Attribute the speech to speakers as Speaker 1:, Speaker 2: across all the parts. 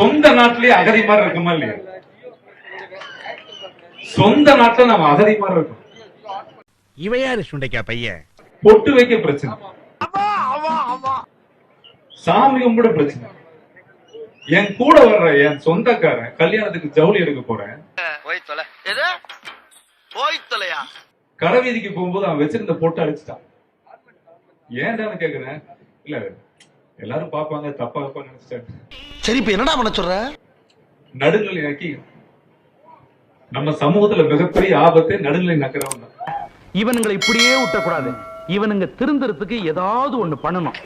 Speaker 1: சொந்த நாட்டிலேயே அகதி மாதிரி இருக்குமா இல்லையா? சொந்த நாட்டுல நம்ம அகதி மாதிரி இருக்கும்.
Speaker 2: இவ யாரு சுண்டைக்கா பையன்?
Speaker 1: பொட்டு வைக்க பிரச்சனை. சாமி கும்பிட பிரச்சனை. என் கூட வர்ற என் சொந்தக்காரன் கல்யாணத்துக்கு ஜவுளி எடுக்க போறேன்.
Speaker 3: போய் தொலை. எது? போய் தொலையா?
Speaker 1: கடைவீதிக்கு போகும்போது அவன் வச்சிருந்த பொட்டு அடிச்சுட்டான். ஏன்டான்னு கேக்குறேன்? இல்ல எல்லாரும் பாப்பாங்க தப்பா தப்பா நினைச்சிட்டாங்க.
Speaker 3: சரி இப்ப என்னடா பண்ண சொல்ற?
Speaker 1: நடுநிலை நக்கி நம்ம சமூகத்துல மிகப்பெரிய ஆபத்து நடுநிலை நக்கிறவன் தான்
Speaker 4: இவனுங்களை இப்படியே விட்டக்கூடாது இவனுங்க திருந்துறதுக்கு ஏதாவது ஒண்ணு பண்ணணும்.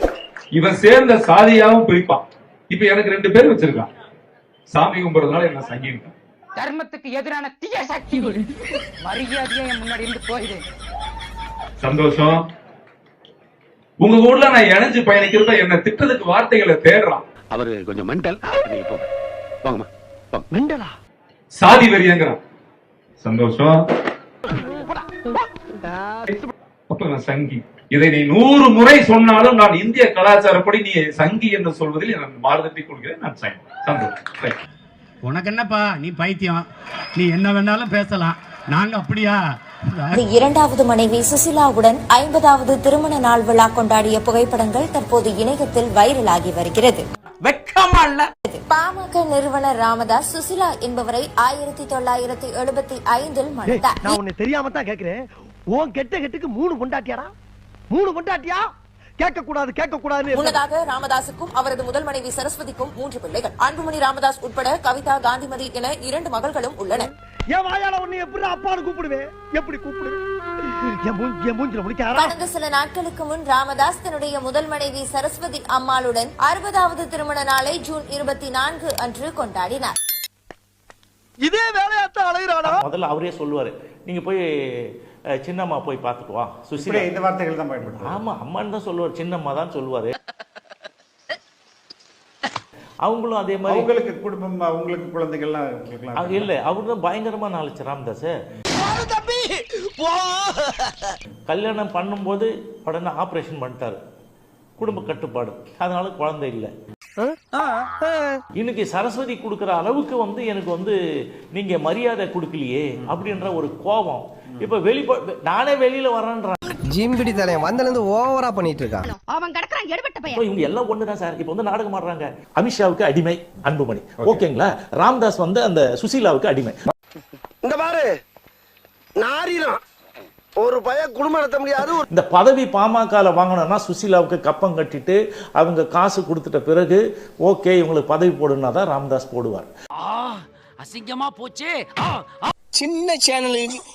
Speaker 1: இவன் சேர்ந்த சாதியாவும் பிரிப்பான். இப்ப எனக்கு ரெண்டு பேர் வச்சிருக்கான். சாமி கும்பிடுறதுனால என்ன சங்கிட்டான்
Speaker 5: தர்மத்துக்கு எதிரான தீய சக்தி மரியாதையா என் முன்னாடி இருந்து போயிடு.
Speaker 1: சந்தோஷம். உங்க ஊர்ல நான் இணைஞ்சு பயணிக்கிறத என்ன திட்டத்துக்கு வார்த்தைகளை தேடுறான்.
Speaker 2: அவரு கொஞ்சம் மென்டல் நீங்க போங்க. போங்கம்மா. போங்க.
Speaker 4: மெண்டலா?
Speaker 1: சாதி வெறியங்கிறான் சந்தோஷம். அப்ப நான் சங்கி. இதை நீ நூறு முறை சொன்னாலும் நான் இந்திய கலாச்சாரப்படி நீ சங்கி என்று சொல்வதில் நான் மாறுதட்டி கொள்கிறேன். நான் சந்தோஷம்.
Speaker 6: உனக்கு என்னப்பா? நீ பைத்தியம். நீ என்ன வேணாலும் பேசலாம். நாங்க அப்படியா?
Speaker 7: இரண்டாவது மனைவி சுசிலாவுடன் ஐம்பதாவது திருமண நாள் விழா கொண்டாடிய புகைப்படங்கள் தற்போது இணையத்தில் வைரலாகி வருகிறது.
Speaker 4: வெக்கமா இல்ல
Speaker 7: பாமக நிறுவனர் ராமதாஸ் சுசிலா என்பவரை ஆயிரத்தி தொள்ளாயிரத்தி எழுபத்தி ஐந்தில் மணந்தார்.
Speaker 8: நான் உன்னை தெரியாம தான் கேக்குறேன் உன் கெட்ட கெட்டுக்கு மூணு பொண்டாட்டியாடா? மூணு பொண்டாட்டியா? கேட்க கூடாது கேட்க கூடாது
Speaker 7: முன்னதாக ராமதாசுக்கும் அவரது முதல் மனைவி சரஸ்வதிக்கும் மூன்று பிள்ளைகள். அன்புமணி ராமதாஸ் உட்பட கவிதா காந்திமதி என இரண்டு மகள்களும் உள்ளனர்.
Speaker 8: என் வாயால உன்னை எப்படி அப்பான்னு கூப்பிடுவேன் எப்படி கூப்பிடுவேன் என் மூஞ்சி என் மூஞ்சில முடிக்காரா
Speaker 7: கடந்த சில நாட்களுக்கு முன் ராமதாஸ் தன்னுடைய முதல் மனைவி சரஸ்வதி அம்மாளுடன் அறுபதாவது திருமண நாளை ஜூன் இருபத்தி நான்கு அன்று கொண்டாடினார்.
Speaker 8: இதே வேலையாத்தான் அலைகிறானா
Speaker 9: முதல்ல அவரே சொல்லுவாரு. நீங்க போய் சின்னம்மா போய் பார்த்துட்டு வா. சுசிலா.
Speaker 10: இந்த வார்த்தைகள் தான் பயன்படுத்தும்
Speaker 9: ஆமா அம்மான்னு தான் சொல்லுவார். சின்னம்மா தான் சொல்லுவாரு. அவங்களும் அதே மாதிரி
Speaker 10: அவங்களுக்கு குடும்பம் அவங்களுக்கு குழந்தைகள்லாம்
Speaker 9: இல்ல அவர் தான் பயங்கரமா நாளைச்சு ராமதாஸ் கல்யாணம் பண்ணும்போது உடனே ஆபரேஷன் பண்ணிட்டாரு. குடும்ப கட்டுப்பாடு. அதனால குழந்தை இல்லை. இன்னைக்கு சரஸ்வதி கொடுக்கிற அளவுக்கு வந்து எனக்கு வந்து நீங்க மரியாதை கொடுக்கலையே அப்படின்ற ஒரு கோபம். இப்ப வெளிப்ப நானே வெளியில வரேன்றேன்
Speaker 8: ஜிம்பிடி தலையன் வந்தல இருந்து ஓவரா பண்ணிட்டு இருக்கான்
Speaker 5: அவன் கிடக்குறான் எடுபட்ட பையன்.
Speaker 9: இவங்க எல்லாம் ஒண்ணுதான் சார். இப்போ வந்து நாடகம் ஆடுறாங்க. அமித்ஷாவுக்கு அடிமை அன்புமணி. ஓகேங்களா? ராம்தாஸ் வந்து அந்த சுசீலாவுக்கு அடிமை.
Speaker 8: இந்த பாரு. நாரிலாம். ஒரு பய குடும்பம் நடத்த முடியாது
Speaker 9: இந்த பதவி பாமகல வாங்கணும்னா சுசீலாவுக்கு கப்பம் கட்டிட்டு அவங்க காசு கொடுத்துட்ட பிறகு ஓகே இவங்களுக்கு பதவி போடுனா தான் ராம்தாஸ் போடுவார்.
Speaker 5: அசிங்கமா போச்சு.
Speaker 8: சின்ன சேனலுக்கு